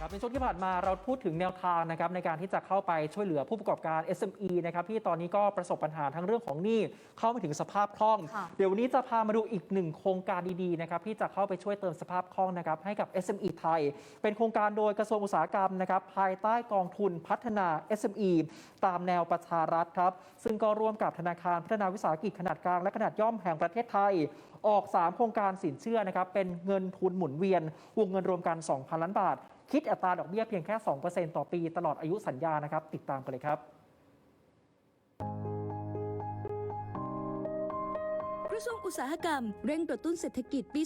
ครับในช่วงที่ผ่านมาเราพูดถึงแนวทางนะครับในการที่จะเข้าไปช่วยเหลือผู้ประกอบการ SME นะครับที่ตอนนี้ก็ประสบปัญหาทั้งเรื่องของหนี้เข้าไม่ถึงสภาพคล่องค่ะเดี๋ยววันนี้จะพามาดูอีกหนึ่งโครงการดีๆนะครับที่จะเข้าไปช่วยเติมสภาพคล่องนะครับให้กับ SME ไทย เป็นโครงการโดยกระทรวงอุตสาหกรรมนะครับภายใต้กองทุนพัฒนา SME ตามแนวประชารัฐครับซึ่งก็ร่วมกับธนาคารพัฒนาวิสาหกิจขนาดกลางและขนาดย่อมแห่งประเทศไทยออก 3 โครงการสินเชื่อนะครับเป็นเงินทุนหมุนเวียนวงเงินรวมกัน 2,000 ล้านบาท คิดอัตราดอกเบี้ยเพียงแค่ 2%ต่อปีตลอดอายุสัญญานะครับ ติดตามกันเลยครับ ระทรวงอุตสาหกรรม เร่งกระตุ้นเศรษฐกิจปี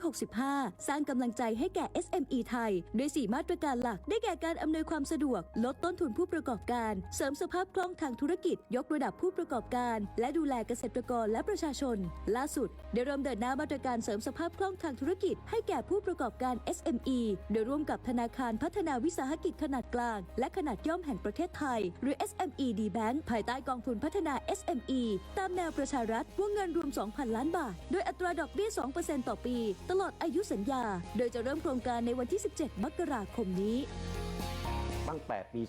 2565 สร้างกำลังใจให้แก่ SME ไทย ด้วย 4 มาตรการหลัก ได้แก่การอำนวยความสะดวก ลดต้นทุนผู้ประกอบการ เสริมสภาพคล่องทางธุรกิจ ยกระดับผู้ประกอบการ และดูแลเกษตรกรและประชาชน ล่าสุด ได้เริ่มเดินหน้ามาตรการเสริมสภาพคล่องทางธุรกิจ ให้แก่ผู้ประกอบการ SME โดยร่วมกับธนาคารพัฒนาวิสาหกิจขนาดกลาง และขนาดย่อมแห่งประเทศไทย หรือ SME D Bank ภายใต้กองทุนพัฒนา SME ตามแนวประชารัฐวงเงินรวม 2,000 ล้านบาท โดยอัตราดอกเบี้ย 2%ต่อปี ตลอดอายุสัญญา โดยจะเริ่มโครงการในวันที่ 17 มกราคมนี้ ตั้งแต่ปี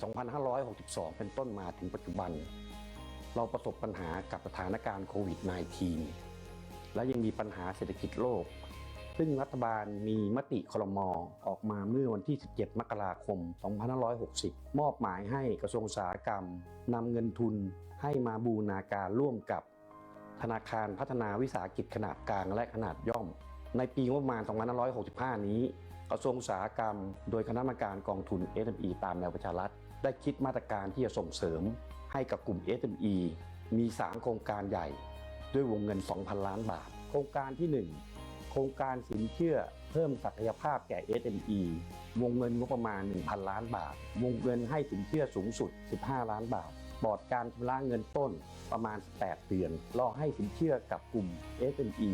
2562 เป็นต้นมาถึงปัจจุบัน เราประสบปัญหากับสถานการณ์โควิด -19 และยังมีปัญหาเศรษฐกิจโลก ซึ่งรัฐบาลมีมติคลมออกมาเมื่อวันที่ 17 มกราคม 2560 มอบหมายให้กระทรวงอุตสาหกรรมนำเงินทุนให้มาบูรณาการร่วมกับ ธนาคารพัฒนาวิสาหกิจขนาดกลางและขนาดย่อม ในปีงบประมาณ 2565 นี้ กระทรวงอุตสาหกรรม โดยคณะกรรมการกองทุน SME ตามแนวประชารัฐ ได้คิดมาตรการที่จะส่งเสริมให้กับกลุ่ม SME มี 3 โครงการใหญ่ ด้วยวงเงิน 2,000 ล้านบาท โครงการที่ 1 โครงการสินเชื่อเพิ่มศักยภาพแก่ SME วงเงินงบประมาณ 1,000 ล้านบาท วงเงินให้สินเชื่อสูงสุด 15 ล้านบาท บอร์ดการชำระเงินต้นประมาณ 8 เดือน รอให้สินเชื่อกับกลุ่ม SME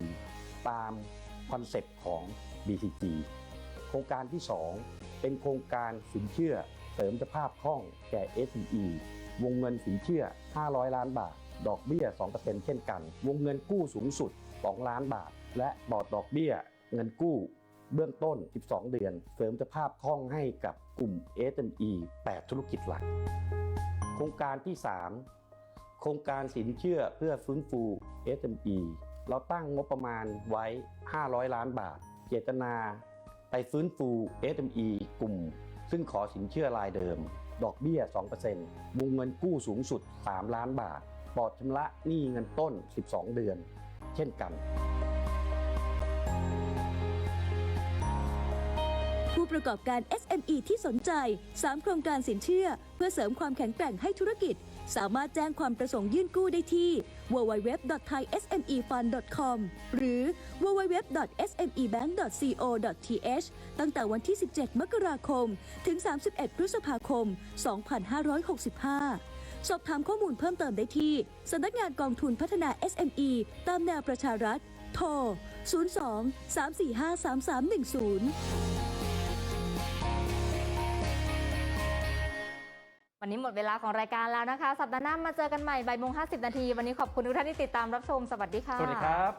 ตามคอนเซ็ปต์ของ BCG โครงการที่ 2 เป็นโครงการสินเชื่อเสริมสภาพคล่องแก่ SME วงเงินสินเชื่อ 500 ล้านบาท ดอกเบี้ย 2%เช่นกัน วงเงินกู้สูงสุด 2 ล้านบาท และบอร์ดดอกเบี้ยเงินกู้เบื้องต้น 12 เดือน เสริมสภาพคล่องให้กับกลุ่ม SME 8 ธุรกิจหลัก โครงการที่ 3 โครงการสินเชื่อเพื่อฟื้นฟู SME เราตั้งงบประมาณไว้ 500 ล้านบาท เจตนาไปฟื้นฟู SME กลุ่ม ซึ่งขอสินเชื่อรายเดิม ดอกเบี้ย 2%วงเงินกู้สูงสุด 3 ล้านบาท ปลอดชำระหนี้เงินต้น 12 เดือน เช่นกัน ผู้ประกอบการ SME ที่สนใจ 3 โครงการสินเชื่อ เพื่อเสริมความแข็งแกร่งให้ธุรกิจ สามารถแจ้งความประสงค์ยื่นกู้ได้ที่ www.thaismefund.com หรือ www.smebank.co.th ตั้งแต่วันที่ 17 มกราคม ถึง 31 พฤษภาคม 2565สอบถามข้อมูลเพิ่มเติมได้ที่ สำนักงานกองทุนพัฒนา SME ตามแนวประชารัฐ โทร 02 345 3310 วันนี้หมดเวลาของรายการแล้วนะคะ สัปดาห์หน้ามาเจอกันใหม่บ่ายโมงห้าสิบนาที วันนี้ขอบคุณทุกท่านที่ติดตามรับชม สวัสดีค่ะ สวัสดีครับ